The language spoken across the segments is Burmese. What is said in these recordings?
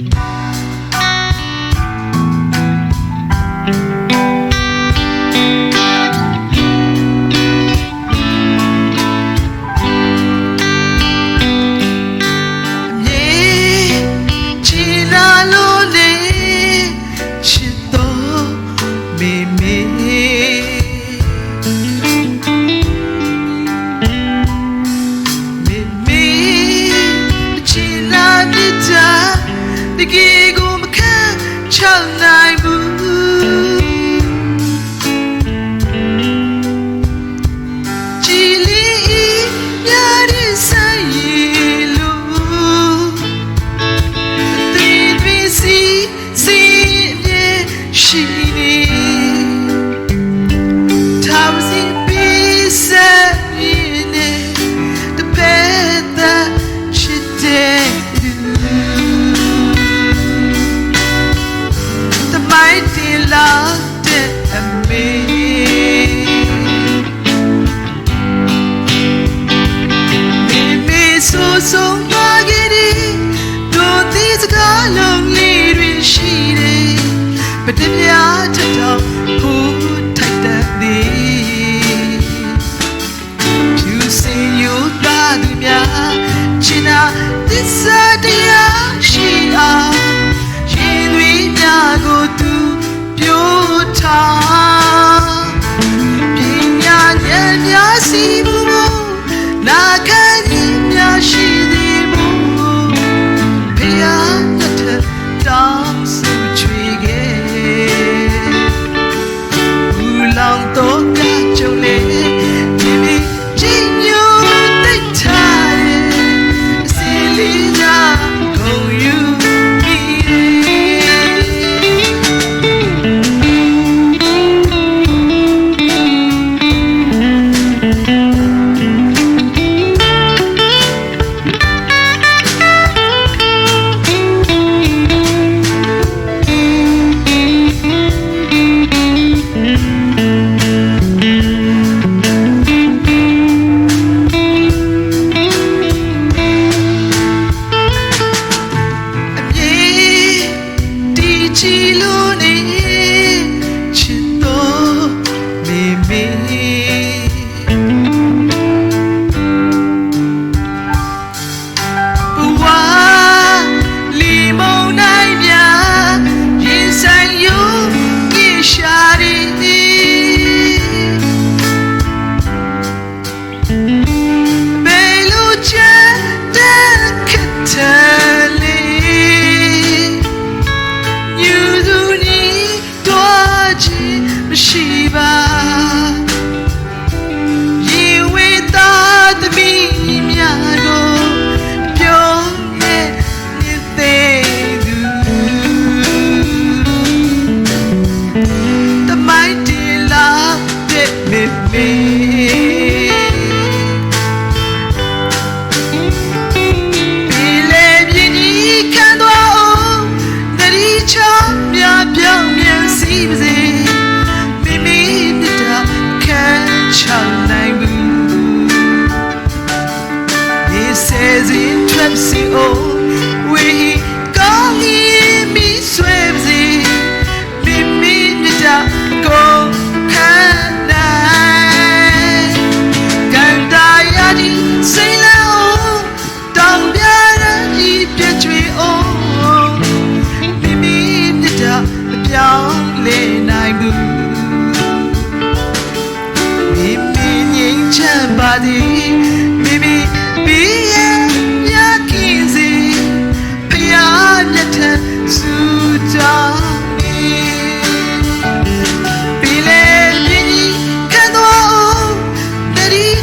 Música 느끼고 막한 첫날 부 ပြညာဉာဏ်များစီမှု me.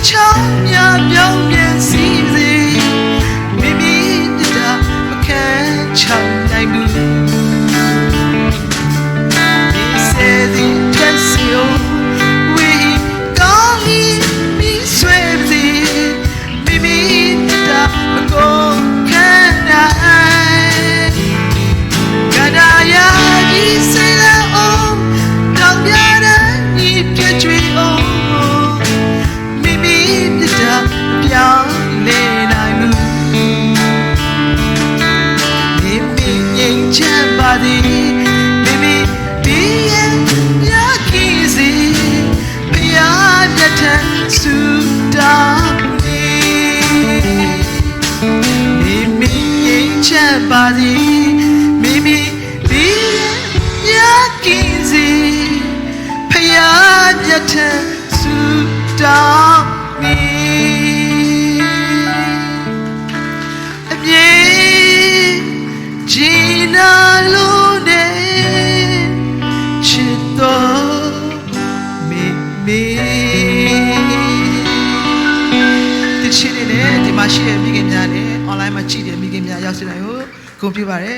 照耀 ချင်ပါသည်မိမိဒီရဲ့မြတ်ကြီးစီဘုရားမြတ်ထံဆူတောင်းနေမိမိရင်ချင်ပါသည်မိမိဒီရဲ့မြတ်ကြီးစီဘုရားမြတ်ထံဆူတောင်း ဒီချစ်နေနဲ့ဒီမှာရှိတဲ့မိခင်များနဲ့ online မှာကြည့်တဲ့မိခင်များရောက်စီတိုင်းကိုဂုဏ်ပြုပါရစေ